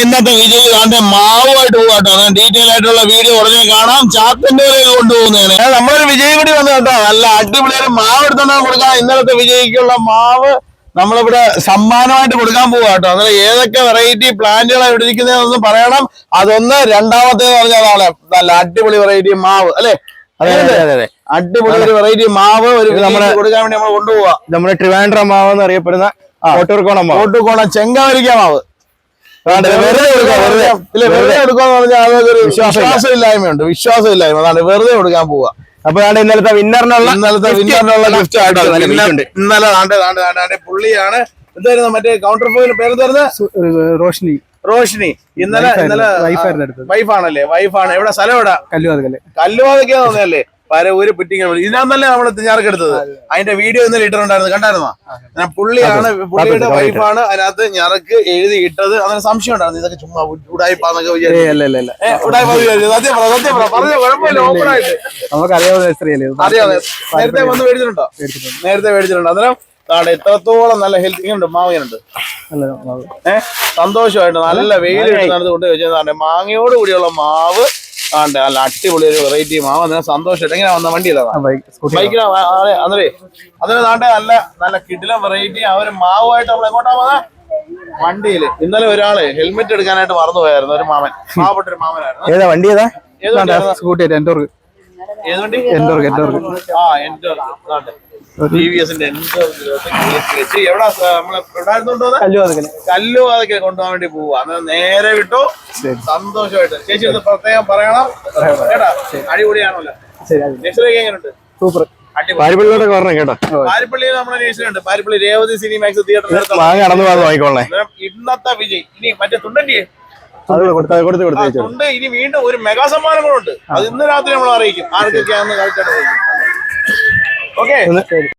ഇന്നത്തെ വിജയ് താന്റെ മാവുമായിട്ട് പോകാട്ടോ ഡീറ്റെയിൽ ആയിട്ടുള്ള വീഡിയോ ഉടനെ കാണാം. ചാത്തിന്റെ കൊണ്ടുപോകുന്നതാണ്. കൊണ്ടുപോകുന്നതിന് നമ്മളൊരു വിജയ് കൂടി വന്നു കേട്ടോ. നല്ല അടിപൊളിയൊരു മാവ് എടുത്തോണ്ടാണ് കൊടുക്കാം. ഇന്നലത്തെ വിജയിക്കുള്ള മാവ് നമ്മളിവിടെ സമ്മാനമായിട്ട് കൊടുക്കാൻ പോവാ കേട്ടോ. അങ്ങനെ ഏതൊക്കെ വെറൈറ്റി പ്ലാന്റുകളാണ് ഇവിടെ ഇരിക്കുന്നതെന്ന് പറയണം. അതൊന്ന് രണ്ടാമത്തേന്ന് പറഞ്ഞതാണ് നല്ല അടിപൊളി വെറൈറ്റി മാവ് അല്ലേ? അതെ അതെ അതെ അതെ. അടിപൊളി ഒരു വെറൈറ്റി മാവ് ഒരു നമ്മളെ നമ്മുടെ- കൊടുക്കാൻ വേണ്ടി നമ്മൾ കൊണ്ടുപോവാ നമ്മുടെ ട്രിവാൻഡ്ര മാവ് എന്ന് അറിയപ്പെടുന്ന കോട്ടൂർക്കോണം മാവ് ചെങ്കാവരിക്ക മാവ്. വെറുതെ എടുക്കാന്ന് പറഞ്ഞാൽ അതൊരു വിശ്വാസമില്ല. വിശ്വാസമില്ലായ്മയുണ്ട്. വിശ്വാസമില്ലായ്മ. അതാണ് വെറുതെ കൊടുക്കാൻ പോവാ. അപ്പൊ ഇന്നലത്തെ വിന്നറിനുള്ള ഇന്നലത്തെ വിന്നറിനുള്ള ഗിഫ്റ്റ് ആയിട്ട്. ഇന്നലെ ആണ്ട് ആണ്ട് ആണ്ട് ആണ്ട് പുള്ളിയാണ്. എന്തായിരുന്നു മറ്റേ കൗണ്ടർ പോയിന്റ് പേര് തരുന്നത് റോഷ്നി. റോഷിനി. ഇന്നലെ ഇന്നലെ അടുത്തത് വൈഫാണല്ലേ വൈഫാണ് എവിടെ സ്ഥലം എവിടെ? കല്ലുവാതക്കല്ലേ കല്ലുവാതക്കാന്ന് തോന്നിയല്ലേ പരവൂര് പിറ്റിങ്ങൾ ഇതിനാന്നല്ലേ നമ്മൾ തിഞ്ഞാർക്ക് എടുത്തത്? അതിന്റെ വീഡിയോ ഇന്നലെ ഇട്ടിട്ടുണ്ടായിരുന്നു. കണ്ടായിരുന്നോ? ഞാൻ പുള്ളിയാണ് പുള്ളിയുടെ. വൈഫാണ് അതിനകത്ത് ഞറക്ക് എഴുതി ഇട്ടത്. അങ്ങനെ സംശയം ഉണ്ടായിരുന്നു. ഇതൊക്കെ ചുമ്മാ ഉടായിപ്പാന്നൊക്കെ വിചാരിച്ചു. വിചാരിച്ചു. സത്യം പറ സത്യം പറ. പറഞ്ഞ കുഴപ്പമില്ല ഓപ്പൺ ആയിട്ട്? അറിയാതെ നേരത്തെ വന്ന് മേടിച്ചിട്ടുണ്ടോ? മേടിച്ചിട്ടുണ്ട്. നേരത്തെ മേടിച്ചിട്ടുണ്ട്. അന്നേരം താണ്ടെ എത്രത്തോളം നല്ല ഹെൽത്ത് ഉണ്ട് മാവിയുണ്ട് നല്ല മാവ്. ഏഹ് സന്തോഷമായിട്ട് നല്ല വെയിൽ എടുത്താണ് കൊണ്ട് വെച്ചാൽ മാങ്ങയോട് കൂടിയുള്ള മാവ് ആണ്ടെ നല്ല അടിപൊളി ഒരു വെറൈറ്റി മാവ് സന്തോഷം സന്തോഷമായിട്ട് എങ്ങനെ വന്ന വണ്ടി ബൈക്കിലാ അതെ. അന്നേ അന്നേരം താണ്ടെ നല്ല നല്ല കിടിലം വെറൈറ്റി ആ ഒരു മാവുമായിട്ട് നമ്മൾ എങ്ങോട്ടാ പോകാ വണ്ടിയിൽ. ഇന്നലെ ഒരാൾ ഹെൽമെറ്റ് എടുക്കാനായിട്ട് മറന്നു പോയായിരുന്നു ഒരു മാമൻ. പാവപ്പെട്ട ഒരു മാമനായിരുന്നു. ഏതാ വണ്ടി ഏതാ? സ്കൂട്ടി എൻഡോർക്ക് ഏത്? വണ്ടി? എൻഡോർക്ക് എൻഡോർക്ക് ആ എന്റെ ടി വി എസിന്റെ എവിടെ നമ്മളെ എവിടായിരുന്നുണ്ടോ കല്ലുവാതുകൽ കല്ലു അതൊക്കെ കൊണ്ടുപോകാൻ വേണ്ടി പോവാ. അന്നേരം നേരെ വിട്ടു. സന്തോഷമായിട്ട്. ചേച്ചി ഒന്ന് പ്രത്യേകം പറയണം. കേട്ടാ? അടിപൊളിയാണല്ലോ. എങ്ങനെയുണ്ട് സൂപ്പർ. അടിപൊളി. പാരിപ്പള്ളിലോട്ടൊക്കെ വരണം കേട്ടോ. പാരിപ്പള്ളിയിൽ നമ്മുടെ നേഴ്സറി ഉണ്ട് പാരിപ്പള്ളി രേവതി സിനിമാക്സ് തിയേറ്ററിൽ മാങ്ങ കടന്നു പോകാതെ വാങ്ങിക്കോളേ ഇന്നത്തെ വിജയ്. ഇനി മറ്റേ അത് കൊടുത്ത കൊടുത്ത് വെച്ചോ. ഇനി വീണ്ടും ഒരു മെഗാ സമ്മാനം കൂടെ ഉണ്ട്. അത് ഇന്ന് രാത്രി നമ്മൾ അറിയിക്കും ആർക്കൊക്കെയാണെന്ന് കറക്റ്റായിട്ട് അറിയിക്കും. ഓക്കെ